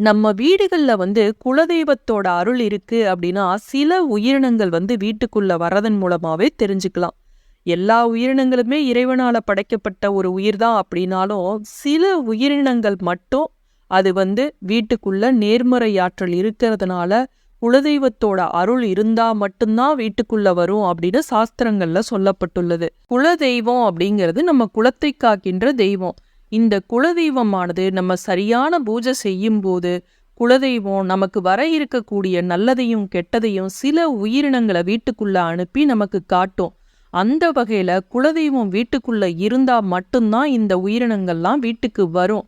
நம்ம வீடுகள்ல வந்து குலதெய்வத்தோட அருள் இருக்கு அப்படின்னா சில உயிரினங்கள் வந்து வீட்டுக்குள்ள வர்றதன் மூலமாவே தெரிஞ்சுக்கலாம். எல்லா உயிரினங்களுமே இறைவனால படைக்கப்பட்ட ஒரு உயிர் தான் அப்படின்னாலும் சில உயிரினங்கள் மட்டும் அது வந்து வீட்டுக்குள்ள நேர்மறை ஆற்றல் இருக்கிறதுனால குலதெய்வத்தோட அருள் இருந்தா மட்டும்தான் வீட்டுக்குள்ள வரும் அப்படின்னு சாஸ்திரங்கள்ல சொல்லப்பட்டுள்ளது. குலதெய்வம் அப்படிங்கிறது நம்ம குலத்தை காக்கின்ற தெய்வம். இந்த குலதெய்வமானது நம்ம சரியான பூஜை செய்யும்போது குலதெய்வம் நமக்கு வர இருக்கக்கூடிய நல்லதையும் கெட்டதையும் சில உயிரினங்களை வீட்டுக்குள்ளே அனுப்பி நமக்கு காட்டும். அந்த வகையில் குலதெய்வம் வீட்டுக்குள்ளே இருந்தால் மட்டும்தான் இந்த உயிரினங்கள்லாம் வீட்டுக்கு வரும்.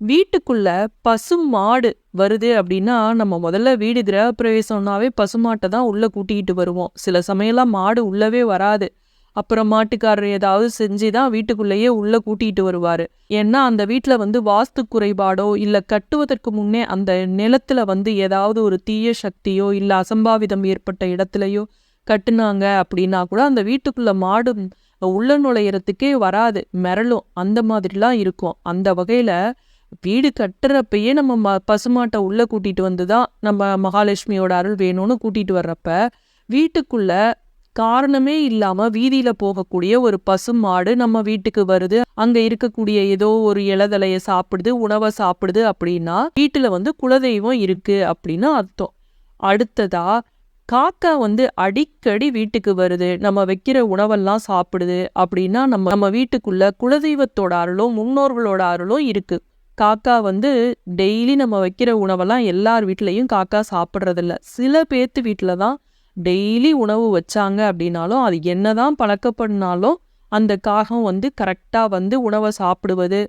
வீட்டுக்குள்ள பசு மாடு வருது அப்படின்னா நம்ம முதல்ல வீடு கிரகப்பிரவேசம்னாவே பசுமாட்டை தான் உள்ளே கூட்டிகிட்டு வருவோம். சில சமயம்லாம் மாடு உள்ளவே வராது. அப்புறம் மாட்டுக்காரர் ஏதாவது செஞ்சு தான் வீட்டுக்குள்ளேயே உள்ளே கூட்டிகிட்டு வருவார். ஏன்னா அந்த வீட்டில் வந்து வாஸ்து குறைபாடோ இல்லை கட்டுவதற்கு முன்னே அந்த நிலத்தில் வந்து ஏதாவது ஒரு தீய சக்தியோ இல்லை அசம்பாவிதம் ஏற்பட்ட இடத்துலையோ கட்டுனாங்க அப்படின்னா கூட அந்த வீட்டுக்குள்ளே மாடு உள்ள நுழையிறதுக்கே வராது. மிரளும். அந்த மாதிரிலாம் இருக்கும். அந்த வகையில் வீடு கட்டுறப்பயே நம்ம ம பசுமாட்டை உள்ளே கூட்டிகிட்டு வந்து தான் நம்ம மகாலட்சுமியோட அருள் வேணும்னு கூட்டிகிட்டு வர்றப்ப வீட்டுக்குள்ளே காரணமே இல்லாம வீதியில போகக்கூடிய ஒரு பசு மாடு நம்ம வீட்டுக்கு வருது. அங்க இருக்கக்கூடிய ஏதோ ஒரு இலதலைய சாப்பிடுது உணவை சாப்பிடுது அப்படின்னா வீட்டுல வந்து குலதெய்வம் இருக்கு அப்படின்னு அர்த்தம். அடுத்ததா காக்கா வந்து அடிக்கடி வீட்டுக்கு வருது. நம்ம வைக்கிற உணவெல்லாம் சாப்பிடுது அப்படின்னா நம்ம நம்ம வீட்டுக்குள்ள குலதெய்வத்தோட அருளும் முன்னோர்களோட அருளும் இருக்கு. காக்கா வந்து டெய்லி நம்ம வைக்கிற உணவெல்லாம் எல்லார் வீட்லேயும் காக்கா சாப்பிட்றதில்ல. சில பேர்த்து வீட்டில் தான் டெய்லி உணவு வச்சாங்க அப்படின்னாலும் அது என்னதான் பழக்கப்படினாலும் அந்த காகம் வந்து கரெக்டாக வந்து உணவை சாப்பிடுவது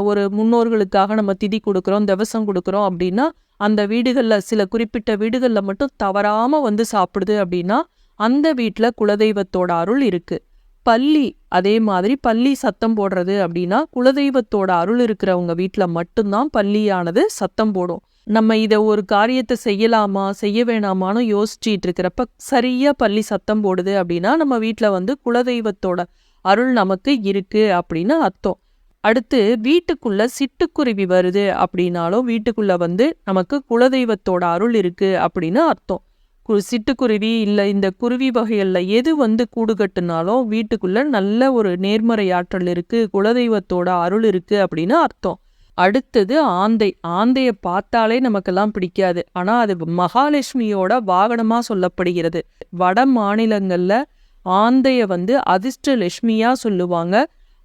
ஒரு முன்னோர்களுக்காக நம்ம திதி கொடுக்குறோம் திவசம் கொடுக்குறோம் அப்படின்னா அந்த வீடுகளில் சில குறிப்பிட்ட வீடுகளில் மட்டும் தவறாமல் வந்து சாப்பிடுது அப்படின்னா அந்த வீட்டில் குலதெய்வத்தோட அருள் இருக்குது பள்ளி அதே மாதிரி பள்ளி சத்தம் போடுறது அப்படின்னா குலதெய்வத்தோட அருள் இருக்கிறவங்க வீட்டில் மட்டும்தான் பள்ளியானது சத்தம் போடும். நம்ம இதை ஒரு காரியத்தை செய்யலாமா செய்ய வேணாமான்னு யோசிச்சிட்டு இருக்கிறப்ப சரியா பள்ளி சத்தம் போடுது அப்படின்னா நம்ம வீட்டில் வந்து குலதெய்வத்தோட அருள் நமக்கு இருக்கு அப்படின்னு அர்த்தம். அடுத்து வீட்டுக்குள்ள சிட்டுக்குருவி வருது அப்படின்னாலும் வீட்டுக்குள்ள வந்து நமக்கு குலதெய்வத்தோட அருள் இருக்கு அப்படின்னு அர்த்தம். கு சிட்டுக்குருவி இல்லை இந்த குருவி வகைகளில் எது வந்து கூடு கட்டுனாலும் வீட்டுக்குள்ள நல்ல ஒரு நேர்மறை ஆற்றல் இருக்கு குலதெய்வத்தோட அருள் இருக்கு அப்படின்னு அர்த்தம். அடுத்தது ஆந்தை. ஆந்தையை பார்த்தாலே நமக்கெல்லாம் பிடிக்காது. ஆனால் அது மகாலட்சுமியோட வாகனமாக சொல்லப்படுகிறது. வட மாநிலங்களில் ஆந்தையை வந்து அதிர்ஷ்ட லட்சுமியாக சொல்லுவாங்க.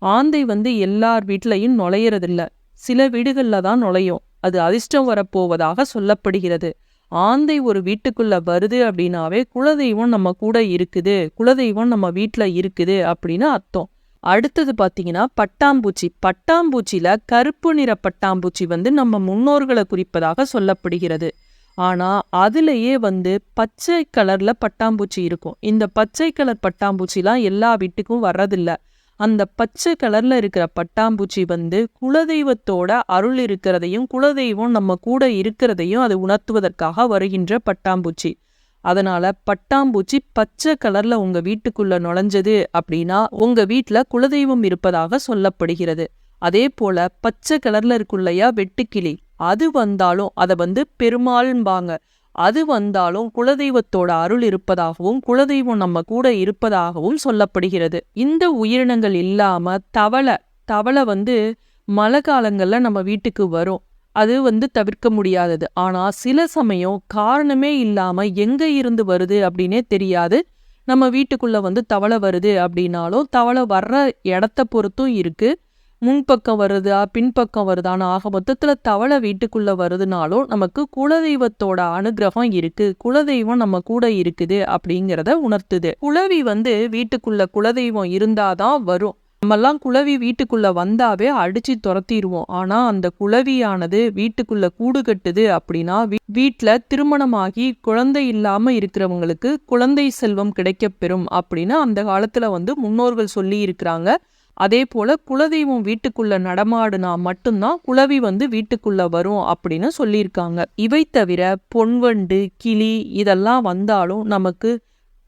ஆந்தை வந்து எல்லார் வீட்லையும் நுழையிறதில்ல. சில வீடுகளில் தான் நுழையும். அது அதிர்ஷ்டம் வரப்போவதாக சொல்லப்படுகிறது. ஆந்தை ஒரு வீட்டுக்குள்ள வருது அப்படின்னாவே குலதெய்வம் நம்ம கூட இருக்குது. குலதெய்வம் நம்ம வீட்டில் இருக்குது அப்படின்னு அர்த்தம். அடுத்தது பார்த்தீங்கன்னா பட்டாம்பூச்சி. பட்டாம்பூச்சியில் கருப்பு நிற பட்டாம்பூச்சி வந்து நம்ம முன்னோர்களை குறிப்பதாக சொல்லப்படுகிறது. ஆனால் அதுலேயே வந்து பச்சை கலரில் பட்டாம்பூச்சி இருக்கும். இந்த பச்சை கலர் பட்டாம்பூச்சிலாம் எல்லா வீட்டுக்கும் வர்றதில்ல. அந்த பச்சை கலரில் இருக்கிற பட்டாம்பூச்சி வந்து குலதெய்வத்தோட அருள் இருக்கிறதையும் குலதெய்வம் நம்ம கூட இருக்கிறதையும் அது உணர்த்துவதற்காக வருகின்ற பட்டாம்பூச்சி. அதனால பட்டாம்பூச்சி பச்சை கலர்ல உங்க வீட்டுக்குள்ள நுழைஞ்சது அப்படின்னா உங்க வீட்டுல குலதெய்வம் இருப்பதாக சொல்லப்படுகிறது. அதே போல பச்சை கலர்ல இருக்குள்ளையா வெட்டுக்கிளி அது வந்தாலும் அதை வந்து பெருமாள்பாங்க அது வந்தாலும் குலதெய்வத்தோட அருள் இருப்பதாகவும் குலதெய்வம் நம்ம கூட இருப்பதாகவும் சொல்லப்படுகிறது. இந்த உயிரினங்கள் இல்லாம தவளை தவளை வந்து மழை காலங்கள்ல நம்ம வீட்டுக்கு வரும். அது வந்து தவிர்க்க முடியாதது. ஆனால் சில சமயம் காரணமே இல்லாமல் எங்கே இருந்து வருது அப்படின்னே தெரியாது. நம்ம வீட்டுக்குள்ளே வந்து தவளை வருது அப்படின்னாலும் தவளை வர்ற இடத்த பொறுத்தும் இருக்குது முன்பக்கம் வருதா பின்பக்கம் வருதான்னு ஆக மொத்தத்தில் தவளை வீட்டுக்குள்ளே வருதுனாலும் நமக்கு குலதெய்வத்தோட அனுகிரகம் இருக்குது குலதெய்வம் நம்ம கூட இருக்குது அப்படிங்கிறத உணர்த்துது. குலவி வந்து வீட்டுக்குள்ளே குலதெய்வம் இருந்தாதான் வரும். நம்மெல்லாம் குளவி வீட்டுக்குள்ள வந்தாவே அடிச்சு துரத்திடுவோம் ஆனா அந்த குளவியானது வீட்டுக்குள்ள கூடு கட்டுது அப்படின்னா வீட்டுல திருமணமாகி குழந்தை இல்லாம இருக்கிறவங்களுக்கு குழந்தை செல்வம் கிடைக்கப்பெறும் அப்படின்னு அந்த காலத்துல வந்து முன்னோர்கள் சொல்லி இருக்கிறாங்க. அதே போல குலதெய்வம் வீட்டுக்குள்ள நடமாடுனா மட்டும்தான் குழவி வந்து வீட்டுக்குள்ள வரும் அப்படின்னு சொல்லியிருக்காங்க. இவை தவிர பொன்வண்டு கிளி இதெல்லாம் வந்தாலும் நமக்கு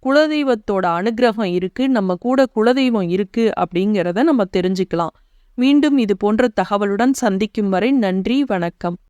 குலதெய்வத்தோட அனுகிரகம் இருக்கு நம்ம கூட குலதெய்வம் இருக்கு அப்படிங்கிறத நம்ம தெரிஞ்சுக்கலாம். மீண்டும் இது போன்ற தகவலுடன் சந்திக்கும் வரை நன்றி வணக்கம்.